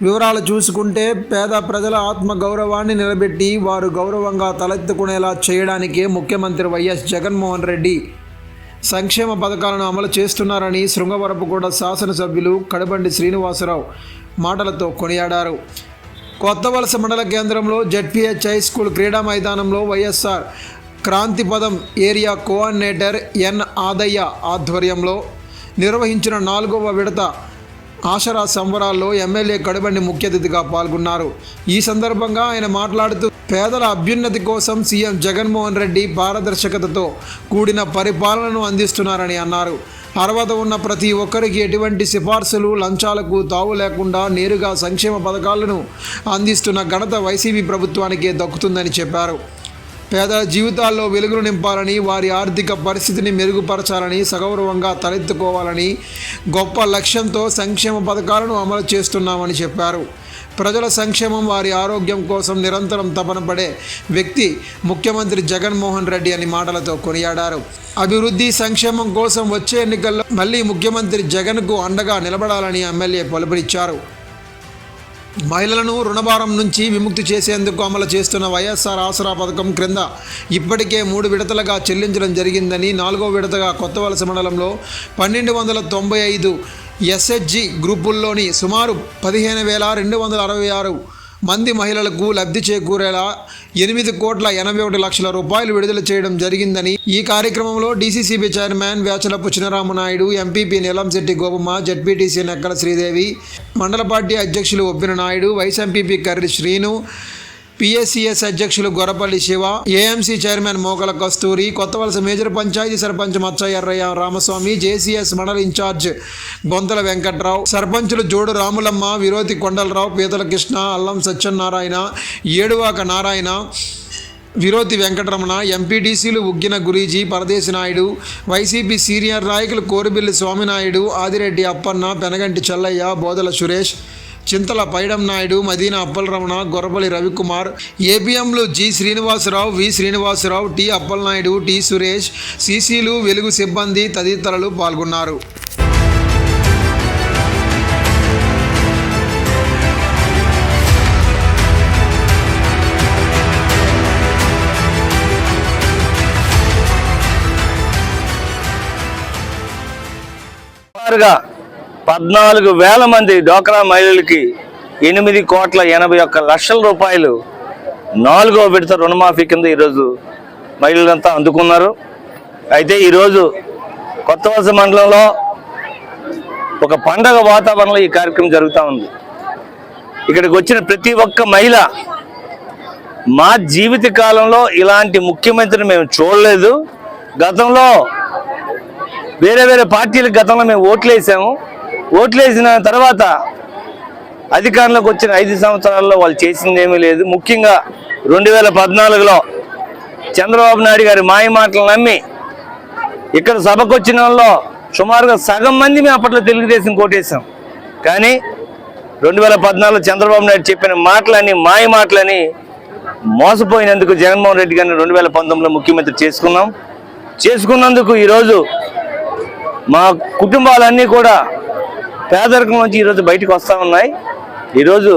వివరాలు చూసుకుంటే పేద ప్రజల ఆత్మ గౌరవాన్ని నిలబెట్టి వారు గౌరవంగా తలెత్తుకునేలా చేయడానికే ముఖ్యమంత్రి వైఎస్ జగన్మోహన్ రెడ్డి సంక్షేమ పథకాలను అమలు చేస్తున్నారని శృంగవరపుగూడ శాసనసభ్యులు కడబండి శ్రీనివాసరావు మాటలతో కొనియాడారు. కొత్త వలస మండల కేంద్రంలో జెడ్పిహెచ్ హై స్కూల్ క్రీడా మైదానంలో YSR Kranthipadam area coordinator N Adaiah ఆధ్వర్యంలో నిర్వహించిన నాలుగవ విడత ఆసరా సంబరాల్లో ఎమ్మెల్యే కడబండి ముఖ్య అతిథిగా పాల్గొన్నారు. ఈ సందర్భంగా ఆయన మాట్లాడుతూ పేదల అభ్యున్నతి కోసం సీఎం జగన్మోహన్ రెడ్డి పారదర్శకతతో కూడిన పరిపాలనను అందిస్తున్నారని అన్నారు. అర్హత ఉన్న ప్రతి ఒక్కరికి ఎటువంటి సిఫార్సులు లంచాలకు తావు లేకుండా నేరుగా సంక్షేమ పథకాలను అందిస్తున్న ఘనత వైసీపీ ప్రభుత్వానికే దక్కుతుందని చెప్పారు. పేదల జీవితాల్లో వెలుగులు నింపాలని వారి ఆర్థిక పరిస్థితిని మెరుగుపరచాలని సగౌరవంగా తలెత్తుకోవాలని గొప్ప లక్ష్యంతో సంక్షేమ పథకాలను అమలు చేస్తున్నామని చెప్పారు. ప్రజల సంక్షేమం వారి ఆరోగ్యం కోసం నిరంతరం తపన పడే వ్యక్తి ముఖ్యమంత్రి జగన్మోహన్ రెడ్డి అని మాటలతో కొనియాడారు. అభివృద్ధి సంక్షేమం కోసం వచ్చే ఎన్నికల్లో మళ్ళీ ముఖ్యమంత్రి జగన్కు అండగా నిలబడాలని ఎమ్మెల్యే పిలుపునిచ్చారు. మహిళలను రుణభారం నుంచి విముక్తి చేసేందుకు అమలు చేస్తున్న వైఎస్ఆర్ ఆసరా పథకం క్రింద ఇప్పటికే మూడు విడతలుగా చెల్లించడం జరిగిందని నాలుగో విడతగా కొత్త వలస మండలంలో పన్నెండు వందల తొంభై ఐదు ఎస్హెచ్జి గ్రూపుల్లోని సుమారు పదిహేను వేల రెండు వందల అరవై ఆరు మంది మహిళలకు లబ్ధి చేకూరేలా ఎనిమిది కోట్ల ఎనభై ఒకటి లక్షల రూపాయలు విడుదల చేయడం జరిగిందని ఈ కార్యక్రమంలో DCCB chairman Vechalapu Chinaramanaidu MPP Neelamsetti Gopamma ZPTC Nekkala Sridevi mandal party అధ్యక్షులు Oppina Naidu vice MPP Karri Srinu PSCS అధ్యక్షులు Gorapalli Siva AMC chairman Mokala Kasturi Kothavalasa major panchayat sarpanch Maccha Errayya Ramaswamy JCS mandal in charge Bonthala Venkatrao సర్పంచులు జోడు రాములమ్మ విరోతి కొండలరావు పీతల కృష్ణ అల్లం సత్యనారాయణ ఏడువాక నారాయణ విరోతి వెంకటరమణ ఎంపీటీసీలు Uggina గురీజీ Paradesi Naidu YCP senior నాయకులు కోరిబిల్లి స్వామినాయుడు ఆదిరెడ్డి అప్పన్న పెనగంటి చెల్లయ్య బోదల సురేష్ చింతల Paidam Naidu Madina Appalaramana Gorrapalli Ravikumar ఏపీఎంలు G Srinivasarao V Srinivasarao T Appalanaidu T Suresh సీసీలు వెలుగు సిబ్బంది తదితరులు పాల్గొన్నారు. సుమారుగా పద్నాలుగు వేల మంది డోక్రా మహిళలకి ఎనిమిది కోట్ల ఎనభై ఒక్క లక్షల రూపాయలు నాలుగో విడత రుణమాఫీ కింద ఈరోజు మహిళలంతా అందుకున్నారు. అయితే ఈరోజు కొత్త వలస మండలంలో ఒక పండగ వాతావరణంలో ఈ కార్యక్రమం జరుగుతూ ఉంది. ఇక్కడికి వచ్చిన ప్రతి ఒక్క మహిళ మా జీవిత కాలంలో ఇలాంటి ముఖ్యమంత్రిని మేము చూడలేదు. గతంలో వేరే వేరే పార్టీలకు గతంలో మేము ఓట్లు ఓట్లేసిన ఓట్లు వేసిన తర్వాత అధికారంలోకి వచ్చిన ఐదు సంవత్సరాల్లో వాళ్ళు చేసింది ఏమీ లేదు. ముఖ్యంగా రెండు వేల పద్నాలుగులో చంద్రబాబు నాయుడు గారి మాయ మాటలు నమ్మి ఇక్కడ సభకు వచ్చిన వాళ్ళలో సుమారుగా సగం మంది మేము అప్పట్లో తెలుగుదేశం కోటేశాం. కానీ రెండు వేల పద్నాలుగులో చంద్రబాబు నాయుడు చెప్పిన మాటలని మాయ మాటలని మోసపోయినందుకు జగన్మోహన్ రెడ్డి గారిని రెండు వేల పంతొమ్మిదిలో ముఖ్యమంత్రి చేసుకున్నాం. చేసుకున్నందుకు ఈరోజు మా కుటుంబాలన్నీ కూడా పేదరికం నుంచి ఈరోజు బయటకు వస్తూ ఉన్నాయి. ఈరోజు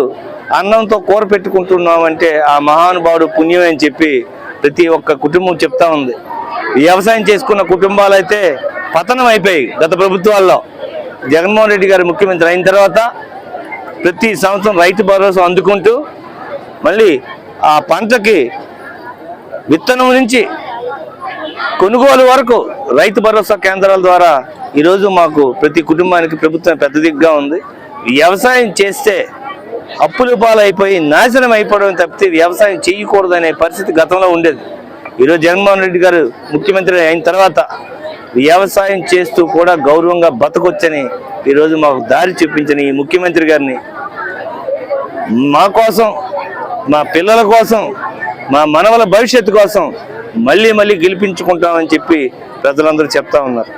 అన్నంతో కూర పెట్టుకుంటున్నామంటే ఆ మహానుభావుడు పుణ్యం అని చెప్పి ప్రతి ఒక్క కుటుంబం చెప్తా ఉంది. వ్యవసాయం చేసుకున్న కుటుంబాలు అయితే పతనం అయిపోయాయి గత ప్రభుత్వాల్లో. జగన్మోహన్ రెడ్డి గారు ముఖ్యమంత్రి అయిన తర్వాత ప్రతి సంవత్సరం రైతు భరోసా అందుకుంటూ మళ్ళీ ఆ పంటకి విత్తనం నుంచి కొనుగోలు వరకు రైతు భరోసా కేంద్రాల ద్వారా ఈరోజు మాకు ప్రతి కుటుంబానికి ప్రభుత్వం పెద్ద దిగ్గా ఉంది. వ్యవసాయం చేస్తే అప్పుల పాలైపోయి నాశనం అయిపోవడం తప్పితే వ్యవసాయం చేయకూడదనే పరిస్థితి గతంలో ఉండేది. ఈరోజు జగన్మోహన్ రెడ్డి గారు ముఖ్యమంత్రి అయిన తర్వాత వ్యవసాయం చేస్తూ కూడా గౌరవంగా బతకొచ్చని ఈరోజు మాకు దారి చూపించిన ఈ ముఖ్యమంత్రి గారిని మా కోసం మా పిల్లల కోసం మా మనవల భవిష్యత్తు కోసం మళ్ళీ మళ్ళీ గెలిపించుకుంటామని చెప్పి ప్రజలందరూ చెప్తా ఉన్నారు.